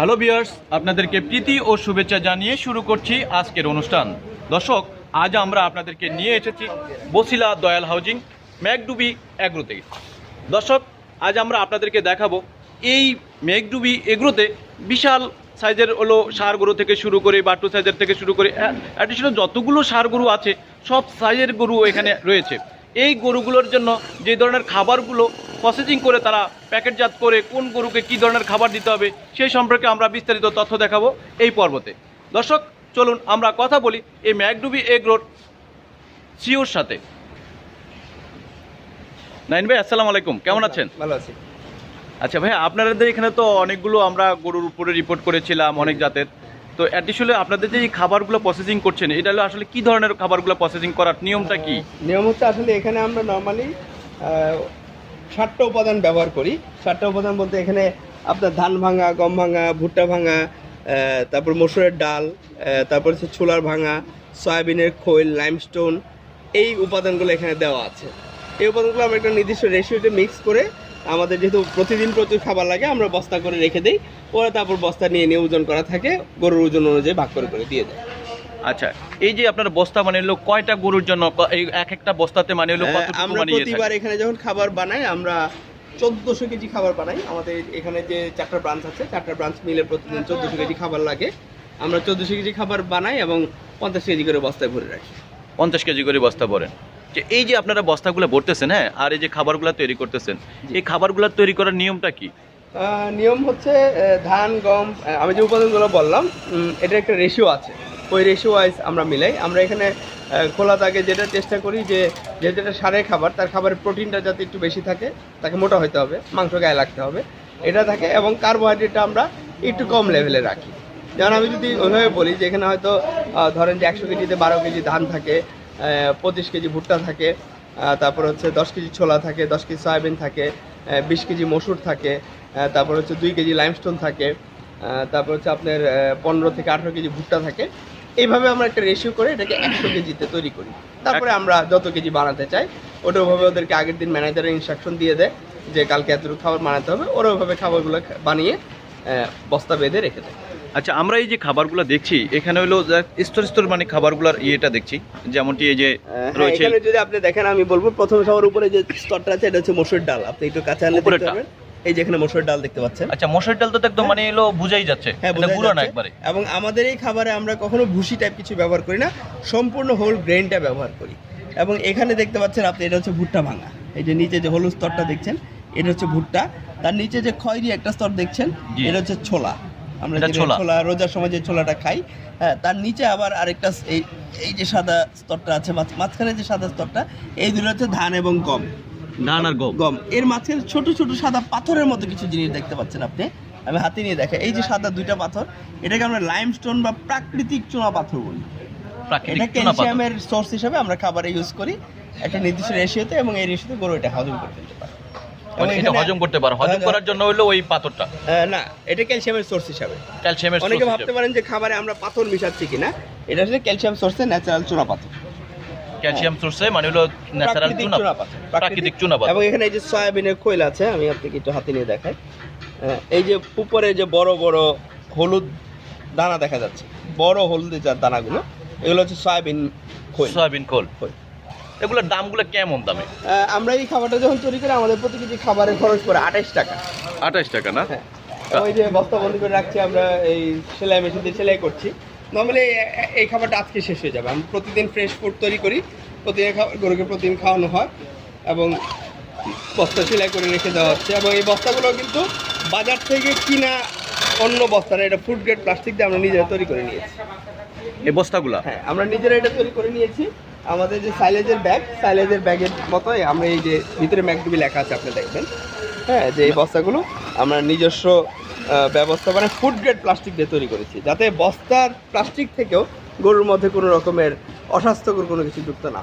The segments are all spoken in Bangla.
হ্যালো বিয়ার্স আপনাদেরকে প্রীতি ও শুভেচ্ছা জানিয়ে শুরু করছি আজকের অনুষ্ঠান। দর্শক, আজ আমরা আপনাদেরকে নিয়ে এসেছি বসিলা দয়াল হাউজিং ম্যাকডুবি থেকে দর্শক, আজ আমরা আপনাদেরকে দেখাবো এই মেঘডুবি এগ্রোতে বিশাল সাইজের হলো সার গরু থেকে শুরু করে, বাটু সাইজের থেকে শুরু করে অ্যাডিশনাল যতগুলো সার গরু আছে, সব সাইজের গরু এখানে রয়েছে। এই গরুগুলোর জন্য যে ধরনের খাবারগুলো প্রসেসিং করে তারা প্যাকেটজাত করে কোন গরুকে কী ধরনের খাবার দিতে হবে সেই সম্পর্কে আমরা বিস্তারিত তথ্য দেখাবো এই পর্বতে। দর্শক চলুন আমরা কথা বলি এই ম্যাকডুবি এগ রোড সিওর সাথে। নাইন ভাই আসসালামু আলাইকুম। কেমন আছেন? ভালো আছি। আচ্ছা ভাই আপনাদের এখানে তো অনেকগুলো আমরা গরুর উপরে রিপোর্ট করেছিলাম অনেক জাতের। তো অ্যাডিশনালি আপনাদের যে এই খাবারগুলো প্রসেসিং করছেন এটা হলো আসলে কি ধরনের খাবারগুলো প্রসেসিং করার নিয়মটা কি? নিয়ম হচ্ছে আসলে এখানে আমরা নর্মালি সাতটা উপাদান ব্যবহার করি। সাতটা উপাদান বলতে এখানে আপনার ধান ভাঙা, গম ভাঙা, ভুট্টা ভাঙা তারপর মসুরের ডাল তারপর হচ্ছে ছোলার ভাঙা, সয়াবিনের খৈল লাইমস্টোন এই উপাদানগুলো এখানে দেওয়া আছে। এই উপাদানগুলো আমরা একটা নির্দিষ্ট রেশিওতে মিক্স করে আমাদের যেহেতু প্রতিদিন প্রচুর খাবার লাগে, আমরা বস্তা করে রেখে দিই। ওরা তারপর বস্তা নিয়ে নিয়ে ওজন করা থাকে, গরুর ওজন অনুযায়ী ভাগ করে করে দিয়ে দেয়। আচ্ছা এই যে আপনার বস্তা মানে হলো কয়টা গরুর জন্য এই এক একটা বস্তাতে মানে হলো কতটুকু আমরা প্রতিবার এখানে যখন খাবার বানাই আমরা চোদ্দোশো কেজি খাবার বানাই। আমাদের এখানে যে চারটা ব্রাঞ্চ আছে চারটা ব্রাঞ্চ মিলে প্রতিদিন চোদ্দোশো কেজি খাবার লাগে। আমরা চোদ্দোশো কেজি খাবার বানাই এবং পঞ্চাশ কেজি করে বস্তায় ভরে রাখি। পঞ্চাশ কেজি করে বস্তা ভরেন। যে এই যে আপনারা বস্তাগুলো ভরতেছেন হ্যাঁ আর এই যে খাবারগুলো তৈরি করতেছেন এই খাবারগুলো তৈরি করার নিয়মটা কি? নিয়ম হচ্ছে ধান গম আমি যে উপাদানগুলো বললাম এটা একটা রেশিও আছে। ওই রেশিও ওয়াইজ আমরা মিলাই। আমরা এখানে খোলা থাকে যেটা চেষ্টা করি যে এটা সারের খাবার, তার খাবারের প্রোটিনটা যাতে একটু বেশি থাকে, তাকে মোটা হতে হবে, মাংস গায়ে লাগতে হবে, এটা থাকে এবং কার্বোহাইড্রেটটা আমরা একটু কম লেভেলে রাখি। যেমন আমি যদি ওইভাবে বলি যে, এখানে হয়তো ধরেন যে একশো কেজিতে বারো কেজি ধান থাকে পঁচিশ কেজি ভুট্টা থাকে তারপর হচ্ছে দশ কেজি ছোলা থাকে, দশ কেজি সয়াবিন থাকে বিশ কেজি মসুর থাকে তারপর হচ্ছে দুই কেজি লাইমস্টোন থাকে তারপর হচ্ছে আপনার পনেরো থেকে আঠেরো কেজি ভুট্টা থাকে এইভাবে আমরা একটা রেশিও করে এটাকে একশো কেজিতে তৈরি করি। তারপরে আমরা যত কেজি বানাতে চাই ওটা ওভাবে ওদেরকে আগের দিন ম্যানেজারের ইনস্ট্রাকশন দিয়ে দেয় যে কালকে এতটুকু খাবার বানাতে হবে। ওরা ওইভাবে খাবারগুলো বানিয়ে বস্তা বেঁধে রেখে দেয়। আচ্ছা আমরা এই যে খাবারগুলো দেখছি এখানে হলো স্তর স্তর মানে খাবারগুলোর ইয়েটা দেখছি যেমনটি এই যে হ্যাঁ, রয়েছে। এখানে যদি আপনি দেখেন আমি বলব প্রথম সবার উপরে যে স্তরটা আছে এটা হচ্ছে মসুর ডাল। আপনি একটু কাঁচা আনলে দেখতে এই যে এখানে মসুর ডাল দেখতে পাচ্ছেন। আচ্ছা মসুর ডাল তো একদম মানে এলো বুঝাই যাচ্ছে। হ্যাঁ এটা গুঁড়ো না একবারে। এবং আমাদের এই খাবারে আমরা কখনো ভুসি টাইপ কিছু ব্যবহার করি না সম্পূর্ণ হোল গ্রেনটা ব্যবহার করি। এবং এখানে দেখতে পাচ্ছেন আপনি এটা হচ্ছে ভুট্টা ভাঙা। এই যে নিচে যে হলুদ স্তরটা দেখছেন এটা হচ্ছে ভুট্টা। তার নিচে যে খয়েরি একটা স্তর দেখছেন এটা হচ্ছে ছোলা। আমরা যে। ছোলা। রোজার সময় যে ছোলাটা খাই হ্যাঁ তার নিচে আবার আরেকটা এই এই যে সাদা স্তরটা আছে মাঝখানে যে সাদা স্তরটা এই দুটো হচ্ছে ধান এবং গম। ধান আর গম। গম। এর মাঝখানে ছোট ছোট সাদা পাথরের মতো কিছু জিনিস দেখতে পাচ্ছেন আপনি। আমি হাতে নিয়ে এই যে সাদা দুইটা পাথর এটাকে আমরা লাইমস্টোন বা প্রাকৃতিক চুনা পাথর বলি। এটা ক্যালসিয়ামের সোর্স হিসেবে আমরা খাবারে ইউজ করি একটা নির্দিষ্ট রেশিওতে এবং এই রেশিওতে গরু এটা হজম করে ফেলতে পারে। এটা হজম করতে পারে। হজম হ্যাঁ, করার জন্য হলো ওই পাথরটা। না এটা ক্যালসিয়ামের সোর্স হিসাবে। ক্যালসিয়ামের অনেকে ভাবতে পারেন যে খাবারে আমরা পাথর মিশাচ্ছি কিনা এটা আসলে ক্যালসিয়াম সোর্সের ন্যাচারাল চুনা পাথর। ক্যালসিয়াম সোর্সে মানে হলো ন্যাচারাল চুনা প্রাকৃতিক চুনা এবং এখানে এই যে সয়াবিনের খৈল আছে আমি আপনাকে একটু হাতে নিয়ে দেখাই। এই যে উপরে যে বড় বড় হলুদ দানা দেখা যাচ্ছে বড় হলুদ যার দানাগুলো এগুলো হচ্ছে সয়াবিন খৈল। সয়াবিন খোল। খৈল। এগুলোর দামগুলো কেমন দামে? আমরা এই খাবারটা যখন তৈরি করি আমাদের প্রতি কেজি খাবারের খরচ পড়ে আঠাইশ টাকা। আঠাশ টাকা না? হ্যাঁ। ওই যে বস্তা বন্দি করে রাখছি আমরা এই সেলাই মেশিন দিয়ে সেলাই করছি। নর্মালি এই খাবারটা আজকে শেষ হয়ে যাবে। আমি প্রতিদিন ফ্রেশ ফুড তৈরি করি প্রতিদিন খাবার গরুকে প্রতিদিন খাওয়ানো হয় এবং বস্তা সেলাই করে রেখে দেওয়া হচ্ছে। এবং এই বস্তাগুলো কিন্তু বাজার থেকে কিনা অন্য বস্তা না এটা ফুড গ্রেড প্লাস্টিক দিয়ে আমরা নিজেরা তৈরি করে নিয়েছি। এই বস্তাগুলো? হ্যাঁ আমরা নিজেরা এটা তৈরি করে নিয়েছি। আমাদের যে সাইলেজের ব্যাগ সাইলেজের ব্যাগের মতোই আমরা এই যে ভিতরে ম্যাকডুবি লেখা আছে আপনি দেখবেন। হ্যাঁ যে এই বস্তাগুলো আমরা নিজস্ব ব্যবস্থা মানে ফুড গ্রেড প্লাস্টিক দিয়ে তৈরি করেছি। যাতে বস্তার প্লাস্টিক থেকেও গরুর মধ্যে কোনো রকমের অস্বাস্থ্যকর কোনো কিছু যুক্ত না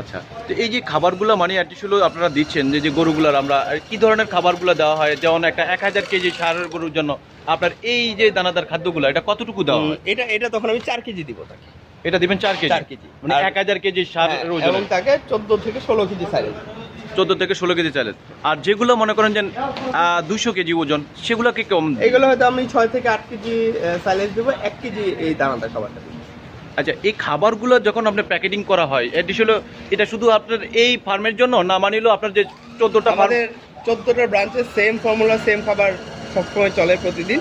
আচ্ছা তো এই যে খাবারগুলো মানে অ্যাটিসুলো আপনারা দিচ্ছেন যে যে গরুগুলার আমরা কি ধরনের খাবারগুলো দেওয়া হয়? যেমন একটা এক হাজার কেজি সারের গরুর জন্য আপনার এই যে দানাদার খাদ্যগুলো এটা কতটুকু দেওয়া হয়? এটা এটা তখন আমি চার কেজি দিব তাকে। এটা দিবেন চার কেজি? চার কেজি। মানে এক হাজার কেজি সার হ্যাঁ। এবং তাকে চোদ্দ থেকে ষোলো কেজি সাইলেজ চোদ্দ থেকে ষোলো কেজি চাইলেন আর যেগুলো মনে করেন যে দুশো কেজি ওজন সেগুলো কি কম এগুলো হয়তো আমি ছয় থেকে আট কেজি সাইলেজ দেবো এক কেজি এই দানাদার খাবারটা আচ্ছা এই খাবারগুলো যখন আপনার প্যাকেটিং করা হয় এটি ছিল এটা শুধু আপনার এই ফার্মের জন্য না মানিলো আপনার যে চোদ্দোটা আমাদের চোদ্দোটা ব্রাঞ্চের সেম ফর্মুলা সেম খাবার সবসময় চলে প্রতিদিন।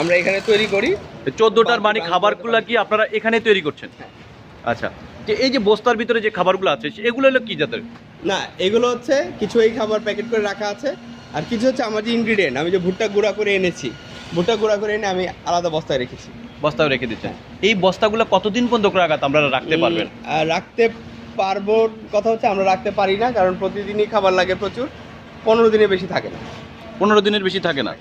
আমরা এখানে তৈরি করি। চোদ্দোটার মানে খাবারগুলো কি আপনারা এখানে তৈরি করছেন? হ্যাঁ। আচ্ছা যে এই যে বস্তার ভিতরে যে খাবারগুলো আছে এগুলো হলো কি জাতের? না এগুলো হচ্ছে কিছু এই খাবার প্যাকেট করে রাখা আছে আর কিছু হচ্ছে আমার যে ইনগ্রিডিয়েন্ট আমি যে ভুট্টা গুঁড়া করে এনেছি ভুট্টা গুঁড়া করে এনে আমি আলাদা বস্তায় রেখেছি। বস্তায় রেখে দিচ্ছেন। এই বস্তাগুলো কতদিন পর্যন্ত রাখাত আপনারা রাখতে পারবেন? রাখতে পারব কথা হচ্ছে আমরা রাখতে পারি না কারণ প্রতিদিনই খাবার লাগে প্রচুর পনেরো দিনের বেশি থাকে না। পনেরো দিনের বেশি থাকে না।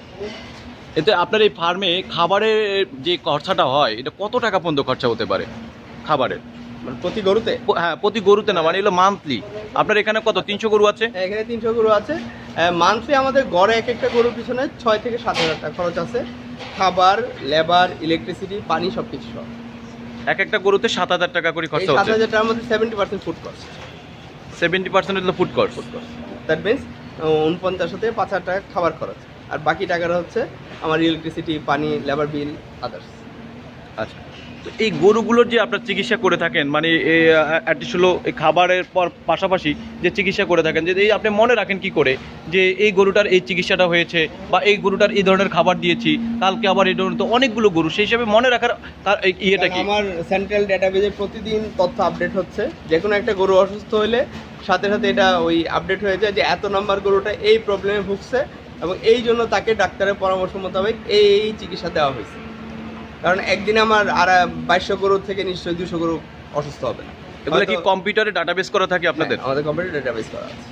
এতে আপনার এই ফার্মে খাবারের যে খরচাটা হয় এটা কত টাকা পর্যন্ত খরচা হতে পারে? খাবারের। মানে প্রতি গরুতে? হ্যাঁ প্রতি গরুতে না মানে এগুলো মান্থলি আপনার এখানে কত তিনশো গরু আছে? এখানে তিনশো গরু আছে। মান্থলি আমাদের গড়ে এক একটা গরুর পিছনে ছয় থেকে সাত হাজার টাকা খরচ আছে। খাবার লেবার ইলেকট্রিসিটি পানি সব কিছু সব। এক একটা গরুতে সাত হাজার টাকা করে খরচা সাত হচ্ছে। হাজার টাকার মধ্যে seventy percent food cost seventy percent হলো food cost food cost that means উনপঞ্চাশ থেকে পাঁচ হাজার টাকা খাবার খরচ। আর বাকি টাকাটা হচ্ছে আমার ইলেকট্রিসিটি পানি লেবার বিল আদার্স আচ্ছা। এই গরুগুলোর যে আপনার চিকিৎসা করে থাকেন মানে হলো এই খাবারের পর পাশাপাশি যে চিকিৎসা করে থাকেন, যে এই আপনি মনে রাখেন কি করে? যে এই গরুটার এই চিকিৎসাটা হয়েছে বা এই গরুটার এই ধরনের খাবার দিয়েছি, কালকে আবার এই ধরনের তো অনেকগুলো গরু, সেই হিসাবে মনে রাখার তার ইয়েটা কি? আমার সেন্ট্রাল ডেটাবেজে প্রতিদিন তথ্য আপডেট হচ্ছে। যে কোনো একটা গরু অসুস্থ হলে সাথে সাথে এটা ওই আপডেট হয়ে যায় যে এত নম্বর গরুটা এই প্রবলেমে ভুগছে এবং এই জন্য তাকে ডাক্তারের পরামর্শ মোতাবেক এই চিকিৎসা দেওয়া হয়েছে। কারণ একদিন আমার আর বাইশশো গরু থেকে নিশ্চয়ই দুশো গরু অসুস্থ হবে। না এগুলো কি কম্পিউটারে ডাটাবেস করা থাকে আপনাদের? হ্যাঁ, আমাদের কম্পিউটার ডেটাবেস করা আছে।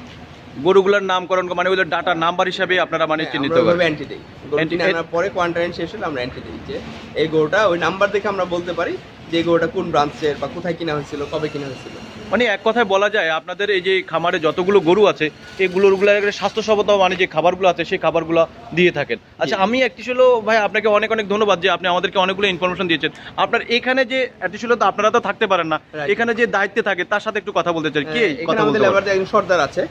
গরুগুলোর নামকরণ মানে ওগুলো ডাটা নাম্বার হিসাবে আপনারা মানে চিহ্নিত হ্যাঁ, আমরা করেন। অ্যান্টি দিই। গরু আনার পরে কোয়ারেন্টাইন শেষ হলে আমরা অ্যান্টি দিই যে এই গরুটা ওই নাম্বার দেখে আমরা বলতে পারি যে গরুটা কোন ব্রাঞ্চের বা কোথায় কিনা হয়েছিল কবে কিনা হয়েছিল। মানে এক কথায় বলা যায় আপনাদের এই যে খামারে যতগুলো গরু আছে এই গরুগুলো স্বাস্থ্যসম্মত মানে যে খাবারগুলো আছে সেই খাবারগুলো দিয়ে থাকেন। আচ্ছা আমি একটি ছিল ভাই আপনাকে অনেক অনেক ধন্যবাদ যে আপনি আমাদেরকে অনেকগুলো ইনফরমেশন দিয়েছেন। আপনার এখানে যে একটি ছিল তো আপনারা তো থাকতে পারেন না। এখানে যে দায়িত্বে থাকে তার সাথে একটু কথা বলতে চাই। কি হ্যাঁ, কথা আমাদের বলতে লেবার একজন সর্দার আছে।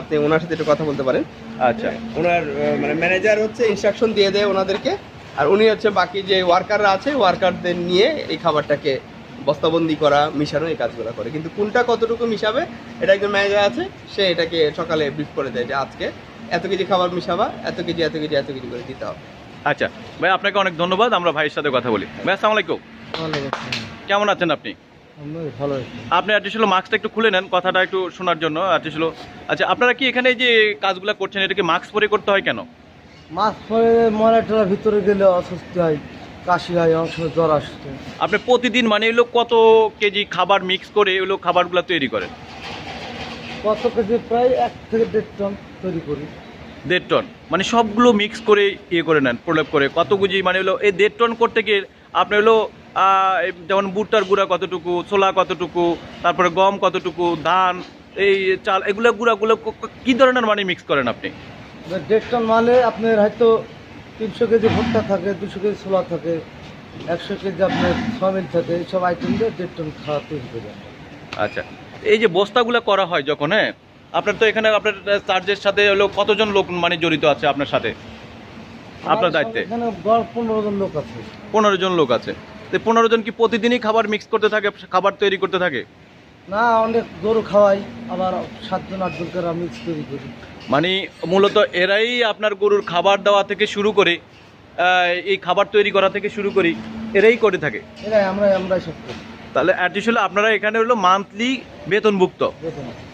আপনি ওনার সাথে একটু কথা বলতে পারেন। আচ্ছা। ওনার মানে ম্যানেজার হচ্ছে ইনস্ট্রাকশন দিয়ে দেয় ওনাদেরকে। আর উনি হচ্ছে বাকি যে ওয়ার্কাররা আছে ওয়ার্কারদের নিয়ে এই খাবারটাকে বস্তাবন্দি করা মিশানো এই কাজগুলো করে। কিন্তু কোনটা কতটুকু মিশাবে এটা একজন ম্যানেজার আছে সে এটাকে সকালে ব্রিফ করে দেয় যে আজকে এত কেজি খাবার মিশাবা এত কেজি এত কেজি এত কেজি করে দিতে হবে। আচ্ছা ভাই আপনাকে অনেক ধন্যবাদ আমরা ভাইয়ের সাথে কথা বলি। ভাই আসসালামু আলাইকুম। কেমন আছেন আপনি? ভালো আপনি আর্টিস্ট হলো মাস্কটা একটু খুলে নেন কথাটা একটু শোনার জন্য আর্টিস্ট হলো। আচ্ছা আপনারা কি এখানে যে কাজগুলো করছেন এটাকে মাস্ক পরে করতে হয় কেন? মাছ পরে মরাটার ভিতরে গেলে অসুস্থ হয়। কাশি হয় অনেক সময় জ্বর আসছে। আপনি প্রতিদিন মানে এগুলো কত কেজি খাবার মিক্স করে এগুলো খাবারগুলো তৈরি করেন? কত কেজি? প্রায় এক থেকে দেড় টন তৈরি করি। দেড় টন। মানে সবগুলো মিক্স করে ইয়ে করে নেন প্রলেপ করে। কত কেজি? মানে হলো এই দেড় টন করতে গিয়ে আপনি হলো যেমন ভুট্টার গুঁড়া কতটুকু ছোলা কতটুকু তারপরে গম কতটুকু ধান এই চাল এগুলো গুঁড়াগুলো কি ধরনের মানে মিক্স করেন আপনি? দেড় টন মানে আপনার হয়তো তিনশো কেজি ভুট্টা থাকে দুশো কেজি ছোলা থাকে একশো কেজি আপনার সয়াবিন থাকে এইসব আইটেম দিয়ে দেড় টন খাওয়া তৈরি করি। আচ্ছা এই যে বস্তাগুলো করা হয় যখন হ্যাঁ? আপনার তো এখানে আপনার চার্জের সাথে হলো কতজন লোক মানে জড়িত আছে আপনার সাথে? আপনার দায়িত্বে? এখানে গড় পনেরো জন লোক আছে। পনেরো জন লোক আছে। তো পনেরো জন কি প্রতিদিনই খাবার মিক্স করতে থাকে খাবার তৈরি করতে থাকে? না অনেক গরু খাওয়াই আবার সাতজন আটজন করে মিক্স তৈরি করি। মানে মূলত এরাই আপনার গরুর খাবার দেওয়া থেকে শুরু করে এই খাবার তৈরি করা থেকে শুরু করি এরাই করে থাকে? এরাই আমরা আমরাই সব করি। তাহলে অ্যাটলিস্ট হলো আপনারা এখানে হলো মান্থলি বেতনভুক্ত?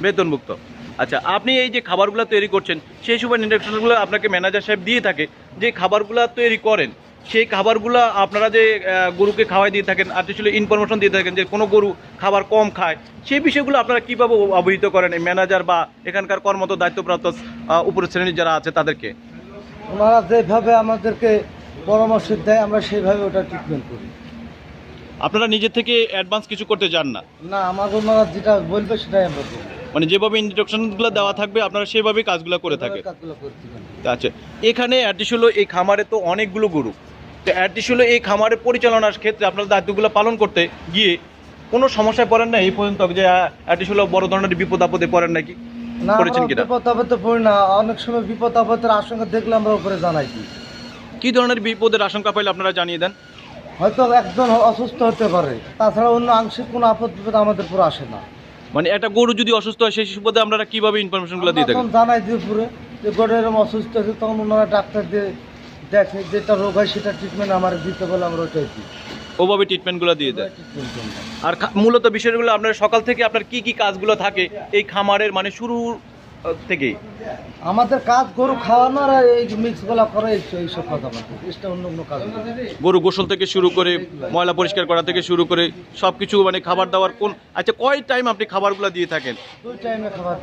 বেতনভুক্ত। আচ্ছা আপনি এই যে খাবারগুলো তৈরি করছেন সেই সময় ইন্ডাকশনগুলো আপনাকে ম্যানেজার সাহেব দিয়ে থাকে যে খাবারগুলো তৈরি করেন। সেই খাবারগুলো আপনারা যে গরুকে খাওয়াই দিয়ে থাকেন আর আর্টিফিশিয়াল ইনফরমেশন দিয়ে থাকেন যে কোনো গরু খাবার কম খায় সেই বিষয়গুলো আপনারা কীভাবে অবহিত করেন? ম্যানেজার বা এখানকার কর্মত দায়িত্বপ্রাপ্ত আহ, উপরের শ্রেণির যারা আছে তাদেরকে? ওনারা যেভাবে আমাদেরকে পরামর্শ দেয় আমরা সেইভাবে ওটা ট্রিটমেন্ট করি। আপনারা নিজে থেকে অ্যাডভান্স কিছু করতে যান না? না আমাদের ওনারা যেটা বলবে সেটাই আমরা করি মানে যেভাবে ইনস্ট্রাকশনগুলো দেওয়া থাকবে আপনারা সেভাবেই কাজগুলো করে থাকে। আচ্ছা এখানে অ্যাডিস হলো এই খামারে তো অনেকগুলো গরু। তো হলো এই খামারের পরিচালনার ক্ষেত্রে আপনার দায়িত্বগুলো পালন করতে গিয়ে কোনো সমস্যায় পড়েন না এই পর্যন্ত যে অ্যাডিস হলো বড় ধরনের বিপদ আপদে পড়েন নাকি? করেছেন কিনা? বিপদ আপদে পড়ি না। অনেক সময় বিপদ আপদের আশঙ্কা দেখলে আমরা উপরে জানাই দিই। কি ধরনের বিপদের আশঙ্কা পাইলে আপনারা জানিয়ে দেন? হয়তো একজন অসুস্থ হতে পারে। তাছাড়া অন্য আংশিক কোনো আপদ বিপদ আমাদের আসে না। মানে একটা গরু যদি অসুস্থ হয় সেই সুবাদে আপনারা কীভাবে ইনফরমেশনগুলো দিয়ে থাকেন? তখন জানাই দিই পুরে যে এরকম অসুস্থ আছে তখন ওনারা ডাক্তার দিয়ে দেখে যেটা রোগ হয় সেটা ট্রিটমেন্ট আমার দিতে বলে আমরা ওটাই দিই ওভাবে ট্রিটমেন্টগুলো দিয়ে দেয় করি। আর খা- মূলত বিষয়গুলো আপনার সকাল থেকে আপনার কি কি কাজগুলো থাকে এই খামারের মানে শুরু থেকেই? আমাদের কাজ গরু খাওয়ানোর আর এই মিক্সগুলা করে এই- এইসব কাজ আমাদের এটা অন্য অন্য কাজ গরু গোসল থেকে শুরু করে ময়লা পরিষ্কার করা থেকে শুরু করে সব কিছু মানে খাবার দাবার কোন আচ্ছা কয় টাইম আপনি খাবারগুলো দিয়ে থাকেন? দুই টাইমে খাবার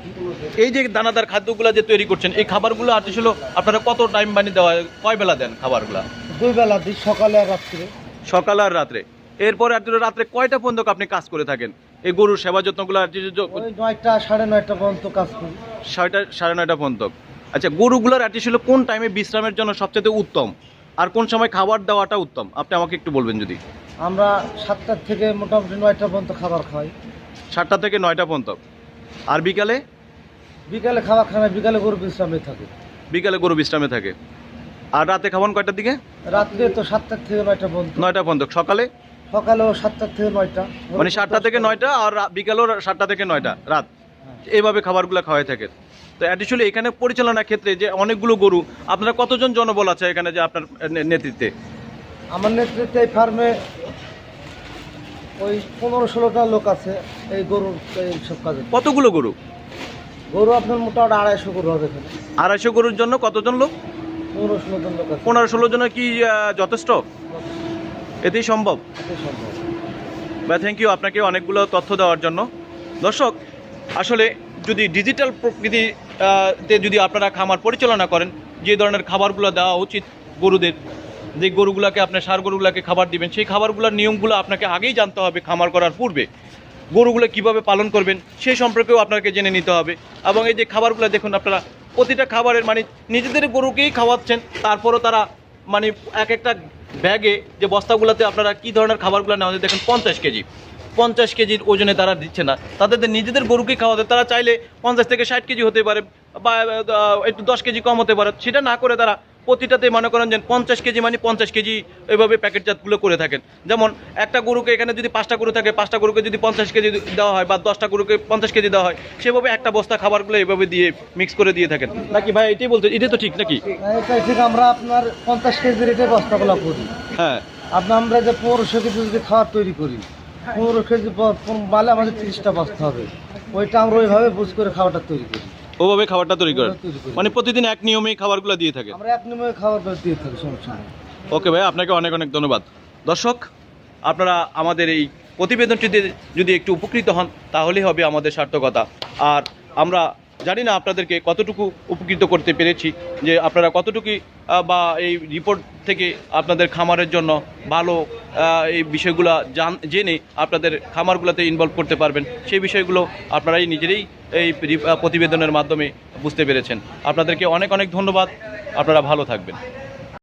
এই যে দানাদার খাদ্যগুলো যে তৈরি করছেন এই খাবারগুলো আসলে আপনারা কত টাইম মানে দেওয়া? কয় বেলা দেন খাবারগুলো? দুই বেলা দিই সকালে আর রাত্রে। সকাল আর রাত্রে। এরপরে আর রাত্রে কয়টা পর্যন্ত আপনি কাজ করে থাকেন? এই গরুর সেবা যত্নগুলো আর নয়টা সাড়ে নয়টা পর্যন্ত কাজ করি। ছয়টা সাড়ে নয়টা পর্যন্ত। আচ্ছা গরুগুলোর হলো কোন টাইমে বিশ্রামের জন্য সবচেয়ে উত্তম? আর কোন সময় খাবার দেওয়াটা উত্তম? আপনি আমাকে একটু বলবেন যদি। আমরা সাতটার থেকে মোটামুটি নয়টা পর্যন্ত খাবার খাই। সাতটা থেকে নয়টা পর্যন্ত। আর বিকালে? বিকালে খাবার খাই না বিকালে গরু বিশ্রামে থাকে। বিকালে গরু বিশ্রামে থাকে। আর রাতে খাবার কয়টার দিকে? রাত্রে তো সাতটার থেকে নয়টা পর্যন্ত। নয়টা পর্যন্ত। সকালে? সকালেও সাতটার থেকে নয়টা। মানে সাতটা থেকে নয়টা আর বিকালেও সাতটা থেকে নয়টা রাত। এইভাবে খাবারগুলো খাওয়াই থাকে। তো অ্যাডিশনালি এখানে পরিচালনার ক্ষেত্রে যে অনেকগুলো গরু আপনার কতজন জনবল আছে এখানে যে আপনার নেতৃত্বে? আমার নেতৃত্বে এই ফার্মে ওই পনেরো ষোলোটা লোক আছে এই গরুর এই সব কাজে কতগুলো গরু? গরু আপনার মোটামুটি আড়াইশো গরু হবে আড়াইশো গরুর জন্য কতজন লোক? পনেরো ষোলো জন লোক পনেরো ষোলো জনের কি যথেষ্ট। এতেই সম্ভব? বা থ্যাংক ইউ আপনাকে অনেকগুলো তথ্য দেওয়ার জন্য। দর্শক আসলে যদি ডিজিটাল প্রকৃতি তে যদি আপনারা খামার পরিচালনা করেন যে ধরনের খাবারগুলো দেওয়া উচিত গরুদের যে গরুগুলোকে আপনার সার গরুগুলোকে খাবার দিবেন সেই খাবারগুলোর নিয়মগুলো আপনাকে আগেই জানতে হবে খামার করার পূর্বে। গরুগুলো কীভাবে পালন করবেন সেই সম্পর্কেও আপনাকে জেনে নিতে হবে। এবং এই যে খাবারগুলো দেখুন আপনারা প্রতিটা খাবারের মানে নিজেদের গরুকেই খাওয়াচ্ছেন তারপরও তারা মানে এক একটা ব্যাগে যে বস্তাগুলোতে আপনারা কি ধরনের খাবারগুলো নেওয়া যায়, দেখেন, পঞ্চাশ কেজি। পঞ্চাশ কেজির ওজনে তারা দিচ্ছে না। তাদের নিজেদের গরুকে খাওয়াতে, তারা চাইলে পঞ্চাশ থেকে ষাট কেজি হতে পারে বা একটু দশ কেজি কম হতে পারে। সেটা না করে তারা প্রতিটাতে মনে করেন যে পঞ্চাশ কেজি মানে পঞ্চাশ কেজি এভাবে প্যাকেটজাতগুলো করে থাকেন। যেমন একটা গরুকে এখানে যদি পাঁচটা গরু থাকে পাঁচটা গরুকে যদি পঞ্চাশ কেজি দেওয়া হয় বা দশটা গরুকে পঞ্চাশ কেজি দেওয়া হয় সেভাবে একটা বস্তা খাবারগুলো এভাবে দিয়ে মিক্স করে দিয়ে থাকেন। নাকি ভাই এটাই বলতে এটাই তো ঠিক নাকি? আমরা আপনার পঞ্চাশ কেজি রেটে বস্তাগুলো করি। হ্যাঁ। আপনার আমরা যে পনেরোশো কেজি যদি খাবার তৈরি করি পনেরো কেজি ব- পন- মালে আমাদের তিরিশটা বস্তা হবে। ওইটা আমরা ওইভাবে বুঝ করে খাবারটা তৈরি করি। ওভাবে খাবারটা তৈরি করেন? মানে প্রতিদিন এক নিয়মেই খাবারগুলো দিয়ে থাকে? আমরা এক নিয়মে খাবার দিয়ে থাকি সমস্যা ওকে ভাই আপনাকে অনেক অনেক ধন্যবাদ। দর্শক আপনারা আমাদের এই প্রতিবেদনটিতে যদি একটু উপকৃত হন তাহলেই হবে আমাদের সার্থকতা। আর আমরা জানি না আপনাদেরকে কতটুকু উপকৃত করতে পেরেছি যে আপনারা কতটুকু বা এই রিপোর্ট থেকে আপনাদের খামারের জন্য ভালো এই বিষয়গুলো জান, জেনে আপনাদের খামারগুলোতে ইনভলভ করতে পারবেন। সেই বিষয়গুলো আপনারাই নিজেরাই এই প্রতিবেদনের মাধ্যমে বুঝতে পেরেছেন। আপনাদেরকে অনেক অনেক ধন্যবাদ। আপনারা ভালো থাকবেন।